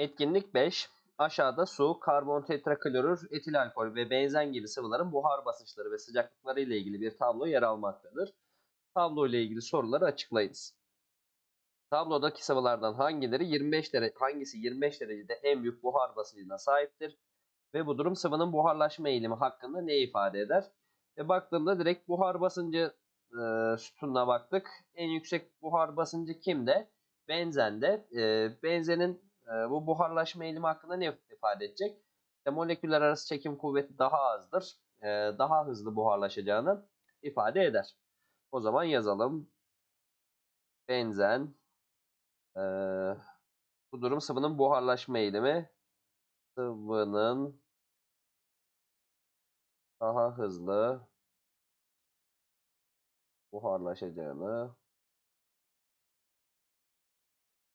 Etkinlik 5. Aşağıda su, karbon tetraklorür, etil alkol ve benzen gibi sıvıların buhar basınçları ve sıcaklıkları ile ilgili bir tablo yer almaktadır. Tablo ile ilgili soruları açıklayınız. Tablodaki sıvılardan hangileri 25 derece, hangisi 25 derecede en büyük buhar basıncına sahiptir? Ve bu durum sıvının buharlaşma eğilimi hakkında ne ifade eder? E baktığımda direkt buhar basıncı e, sütununa baktık. En yüksek buhar basıncı kimde? Benzende. E, benzenin bu buharlaşma eğilimi hakkında ne ifade edecek? İşte moleküller arası çekim kuvveti daha azdır. E, daha hızlı buharlaşacağını ifade eder. O zaman yazalım. Benzen. E, bu durum sıvının buharlaşma eğilimi. Sıvının daha hızlı buharlaşacağını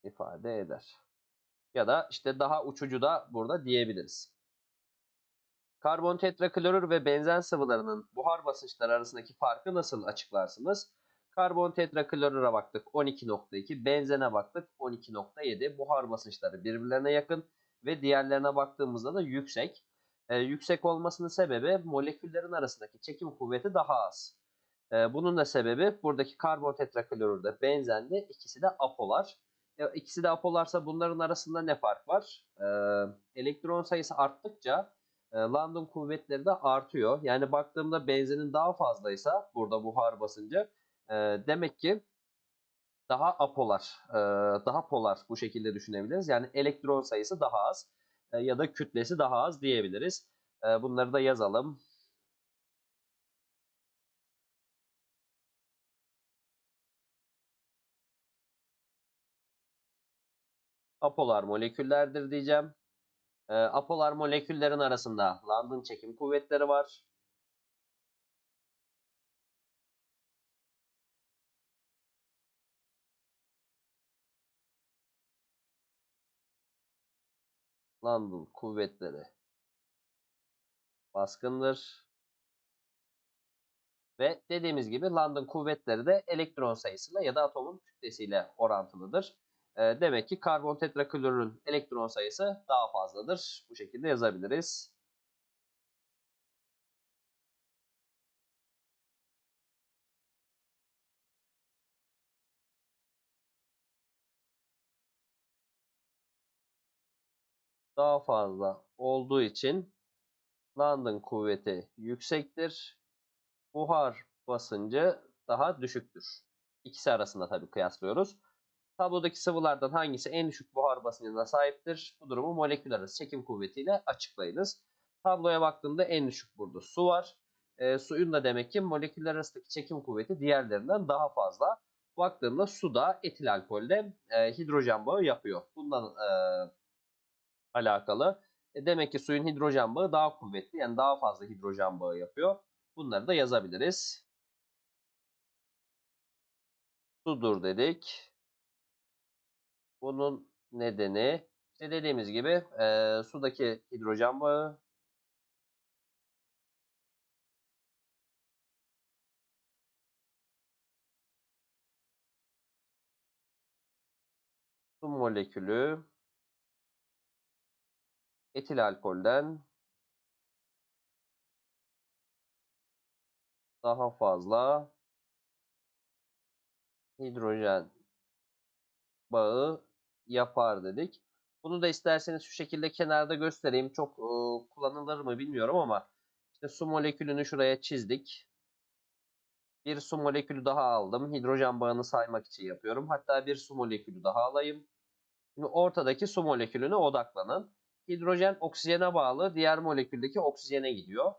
ifade eder. Ya da işte daha uçucu da burada diyebiliriz. Karbon tetraklorür ve benzen sıvılarının buhar basınçları arasındaki farkı nasıl açıklarsınız? Karbon tetraklorüre baktık 12.2, benzene baktık 12.7. Buhar basınçları birbirlerine yakın ve diğerlerine baktığımızda da yüksek. Ee, yüksek olmasının sebebi moleküllerin arasındaki çekim kuvveti daha az. Ee, bunun da sebebi buradaki karbon tetraklorürde, benzende ikisi de apolar. E, ikisi de apolarsa bunların arasında ne fark var? E, elektron sayısı arttıkça e, London kuvvetleri de artıyor. Yani baktığımda benzenin daha fazlaysa burada buhar basıncı e, demek ki daha apolar, e, daha polar bu şekilde düşünebiliriz. Yani elektron sayısı daha az e, ya da kütlesi daha az diyebiliriz. E, bunları da yazalım. Apolar moleküllerdir diyeceğim. E, apolar moleküllerin arasında London çekim kuvvetleri var. London kuvvetleri baskındır. Ve dediğimiz gibi London kuvvetleri de elektron sayısıyla ya da atomun kütlesiyle orantılıdır. E, demek ki karbon tetraklorürün elektron sayısı daha fazladır. Bu şekilde yazabiliriz. Daha fazla olduğu için London kuvveti yüksektir. Buhar basıncı daha düşüktür. İkisi arasında tabii kıyaslıyoruz. Tablodaki sıvılardan hangisi en düşük buhar basıncına sahiptir? Bu durumu molekül arası çekim kuvvetiyle açıklayınız. Tabloya baktığımda en düşük burada su var. E, suyun da demek ki moleküller arasındaki çekim kuvveti diğerlerinden daha fazla. Baktığımda suda etil alkolde e, hidrojen bağı yapıyor. Bundan e, alakalı. E, demek ki suyun hidrojen bağı daha kuvvetli. Yani daha fazla hidrojen bağı yapıyor. Bunları da yazabiliriz. Sudur dedik. Bunun nedeni işte dediğimiz gibi e, sudaki hidrojen bağı. Su molekülü etil alkolden daha fazla hidrojen bağı yapar dedik. Bunu da isterseniz şu şekilde kenarda göstereyim. Çok e, kullanılır mı bilmiyorum ama işte su molekülünü şuraya çizdik. Bir su molekülü daha aldım. Hidrojen bağını saymak için yapıyorum. Hatta bir su molekülü daha alayım. Şimdi ortadaki su molekülüne odaklanın. Hidrojen oksijene bağlı diğer moleküldeki oksijene gidiyor.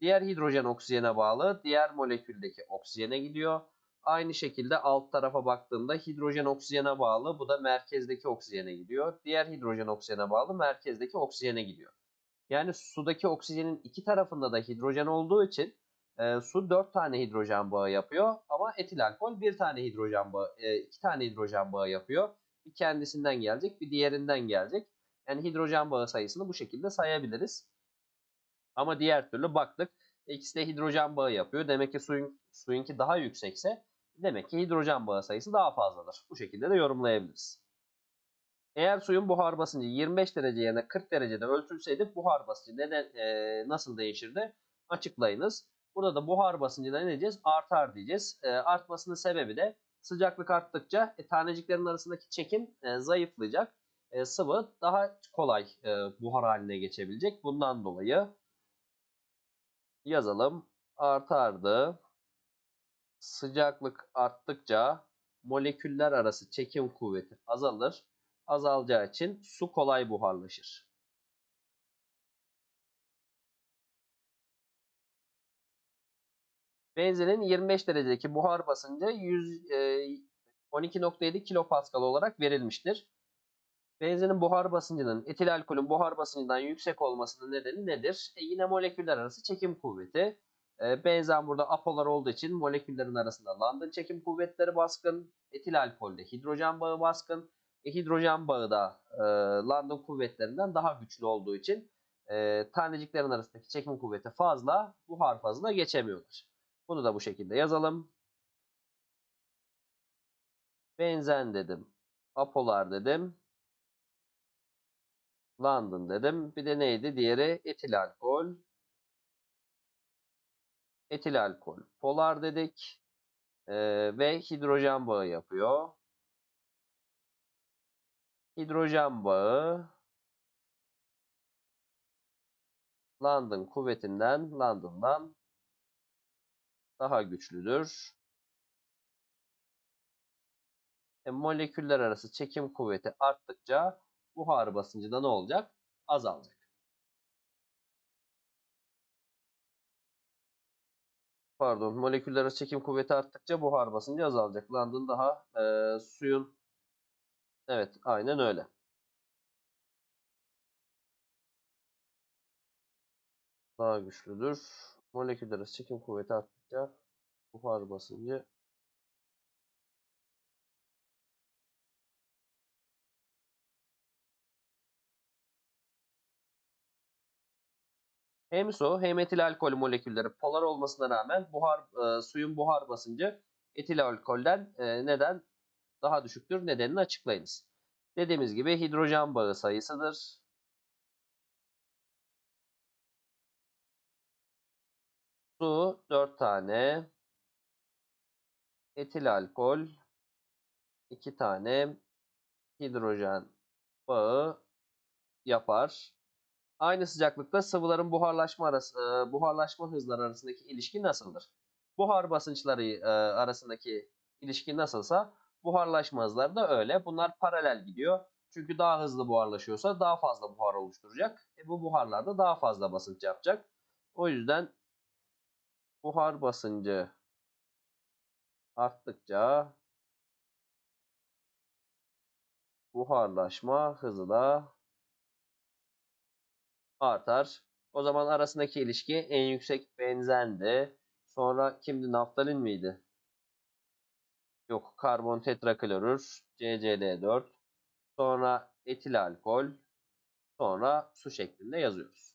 Diğer hidrojen oksijene bağlı diğer moleküldeki oksijene gidiyor. Aynı şekilde alt tarafa baktığımda hidrojen oksijene bağlı. Bu da merkezdeki oksijene gidiyor. Diğer hidrojen oksijene bağlı merkezdeki oksijene gidiyor. Yani sudaki oksijenin iki tarafında da hidrojen olduğu için e, su 4 tane hidrojen bağı yapıyor. Ama etil alkol bir tane hidrojen bağı, e, iki tane hidrojen bağı yapıyor. Bir kendisinden gelecek, bir diğerinden gelecek. Yani hidrojen bağı sayısını bu şekilde sayabiliriz. Ama diğer türlü baktık. İkisi hidrojen bağı yapıyor. Demek ki suyun, suyunki daha yüksekse Demek ki hidrojen bağı sayısı daha fazladır. Bu şekilde de yorumlayabiliriz. Eğer suyun buhar basıncı 25 derece yerine 40 derecede ölçülseydi buhar basıncı neden e, nasıl değişirdi? Açıklayınız. Burada da buhar basıncına ne diyeceğiz? Artar diyeceğiz. E, artmasının sebebi de sıcaklık arttıkça e, taneciklerin arasındaki çekim e, zayıflayacak. E, sıvı daha kolay e, buhar haline geçebilecek. Bundan dolayı yazalım. Artardı. Sıcaklık arttıkça moleküller arası çekim kuvveti azalır. Azalacağı için su kolay buharlaşır. Benzinin 25 derecedeki buhar basıncı 100, e, 12.7 kilopascal olarak verilmiştir. Benzinin buhar basıncının etil alkolün buhar basıncından yüksek olmasının nedeni nedir? E, yine moleküller arası çekim kuvveti. E, benzen burada apolar olduğu için moleküllerin arasında London çekim kuvvetleri baskın. Etil alkolde hidrojen bağı baskın. E, hidrojen bağı da e, London kuvvetlerinden daha güçlü olduğu için e, taneciklerin arasındaki çekim kuvveti fazla, buhar fazla geçemiyorlar. Bunu da bu şekilde yazalım. Benzen dedim. Apolar dedim. London dedim. Bir de neydi? Diğeri etil alkol. Etil alkol. Polar dedik. Ee, ve hidrojen bağı yapıyor. Hidrojen bağı London kuvvetinden, London'dan daha güçlüdür. E, moleküller arası çekim kuvveti arttıkça buhar basıncı da ne olacak? Azalacak. Pardon, moleküller çekim kuvveti arttıkça buhar basıncı azalacak. London daha e, suyun Evet, aynen öyle. Daha güçlüdür. Moleküller çekim kuvveti arttıkça buhar basıncı Hem su hem etil alkol molekülleri polar olmasına rağmen buhar e, suyun buhar basıncı etil alkolden e, neden daha düşüktür? Nedenini açıklayınız. Dediğimiz gibi hidrojen bağı sayısıdır. Su 4 tane. Etil alkol 2 tane. Hidrojen bağı yapar. Aynı sıcaklıkta sıvıların buharlaşma arası, e, buharlaşma hızları arasındaki ilişki nasıldır? Buhar basınçları e, arasındaki ilişki nasılsa buharlaşma hızları da öyle. Bunlar paralel gidiyor. Çünkü daha hızlı buharlaşıyorsa daha fazla buhar oluşturacak. E bu buharlar da daha fazla basınç yapacak. O yüzden buhar basıncı arttıkça buharlaşma hızı da artar. O zaman arasındaki ilişki en yüksek benzendi. Sonra kimdi? Naftalin miydi? Yok. Karbon tetraklorür. CCl4. Sonra etil alkol. Sonra su şeklinde yazıyoruz.